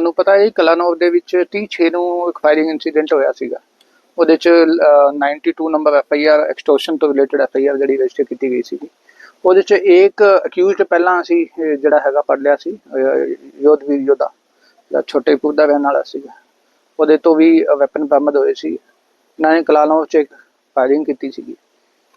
ਤੁਹਾਨੂੰ ਪਤਾ ਹੈ, ਕਲਾਨੌਰ ਦੇ ਵਿੱਚ 36 ਨੂੰ ਇੱਕ ਫਾਇਰਿੰਗ ਇਨਸੀਡੈਂਟ ਹੋਇਆ ਸੀਗਾ। ਉਹਦੇ ਚ 92 number F I R extortion ਤੋਂ ਰਿਲੇਟਡ ਐਫ ਆਈ ਆਰ ਜਿਹੜੀ ਰਜਿਸਟਰ ਕੀਤੀ ਗਈ ਸੀਗੀ। ਉਹਦੇ ਚ ਇੱਕ ਅਕਿਊਜ਼ਡ ਪਹਿਲਾਂ ਅਸੀਂ ਜਿਹੜਾ ਹੈਗਾ ਪੜ ਲਿਆ ਸੀ ਯੋਧਵੀਰ ਯੋਧਾ ਜਿਹੜਾ ਛੋਟੇ ਪੁੱਦਾ ਰਹਿਣ ਵਾਲਾ ਸੀਗਾ। ਉਹਦੇ ਤੋਂ ਵੀ ਵੈਪਨ ਬਰਾਮਦ ਹੋਏ ਸੀ। ਇਹਨਾਂ ਨੇ ਕਲਾਨੌਰ ਚ ਇੱਕ ਫਾਇਰਿੰਗ ਕੀਤੀ ਸੀਗੀ।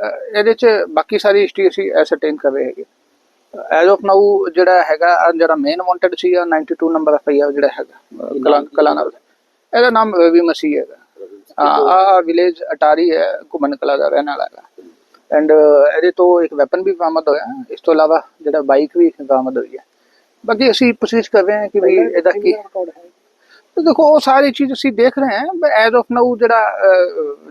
ਇਹਦੇ ਚ ਬਾਕੀ ਸਾਰੀ ਹਿਸਟਰੀ ਅਸੀਂ ਐਸਰਟੇਨ ਕਰ ਰਹੇ ਹੈਗੇ। ਐਜ਼ ਆਫ ਨਾਊ ਜਿਹੜਾ ਹੈਗਾ ਜਿਹੜਾ ਮੇਨ ਵਾਂਟਡ ਸੀ ਆ 92 ਨੰਬਰ ਐਫ ਆਈ ਆਰ ਜਿਹੜਾ ਹੈਗਾ ਕਲਾਨੌਰ ਇਹਦਾ ਨਾਮ ਰਵੀ ਮਸੀਹ ਹੈਗਾ। ਆ ਵਿਲੇਜ ਅਟਾਰੀ ਹੈ ਘੁਮਨ ਕਲਾ ਦਾ ਰਹਿਣ ਵਾਲਾ ਹੈਗਾ। ਐਂਡ ਇਹਦੇ ਤੋਂ ਇੱਕ ਵੈਪਨ ਵੀ ਬਰਾਮਦ ਹੋਇਆ। ਇਸ ਤੋਂ ਇਲਾਵਾ ਜਿਹੜਾ ਬਾਈਕ ਵੀ ਬਰਾਮਦ ਹੋਈ ਹੈ। ਬਾਕੀ ਅਸੀਂ ਕੋਸ਼ਿਸ਼ ਕਰ ਰਹੇ ਹਾਂ ਕਿ ਵੀ ਇਹਦਾ ਕੀ ਤੇ ਦੇਖੋ ਉਹ ਸਾਰੀ ਚੀਜ਼ ਅਸੀਂ ਦੇਖ ਰਹੇ ਹਾਂ ਐਜ਼ ਆਫ ਨਾਊ ਜਿਹੜਾ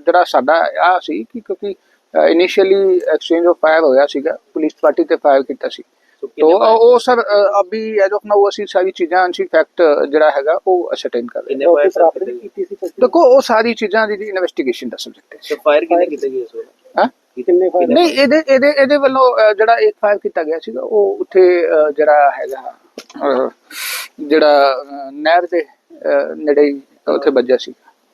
ਜਿਹੜਾ ਸਾਡਾ ਆ ਸੀ ਕਿ ਕਿਉਂਕਿ ਇਨੀਸ਼ੀਅਲੀ ਐਕਸਚੇਂਜ ਆਫ ਫਾਇਰ ਹੋਇਆ ਸੀਗਾ ਪੁਲਿਸ ਪਾਰਟੀ ਤੇ ਫਾਇਰ ਕੀਤਾ ਸੀ। ਤੋ ਉਹ ਸਰ ਅਭੀ ਐਜ਼ ਆਫ ਨਾਊ ਅਸੀਂ ਸਾਰੀ ਚੀਜ਼ਾਂ ਅਸੀਂ ਫੈਕਟ ਜਿਹੜਾ ਹੈਗਾ ਉਹ ਅਸਰਟੇਨ ਕਰ ਰਹੇ ਫਾਇਰ ਹਾਂ। ਦੇਖੋ ਉਹ ਸਾਰੀ ਚੀਜ਼ਾਂ ਦੀ ਇਨਵੈਸਟੀਗੇਸ਼ਨ ਦਾ ਸਬਜੈਕਟ ਹੈ। ਤੇ ਫਾਇਰ ਕਿੰਨੇ ਕੀਤੇ ਗਏ ਸਰ ਹਾਂ? ਕਿੰਨੇ ਨਹੀਂ ਇਹਦੇ ਇਹਦੇ ਇਹਦੇ ਵੱਲੋਂ ਜਿਹੜਾ ਇੱਕ ਫਾਇਰ ਕੀਤਾ ਗਿਆ ਸੀਗਾ ਉਹ ਉੱਥੇ ਜਿਹੜਾ ਹੈਗਾ ਜਿਹੜਾ ਨਹਿਰ ਦੇ ਨੇੜੇ ਉੱਥੇ ਵੱਜਿਆ ਸੀ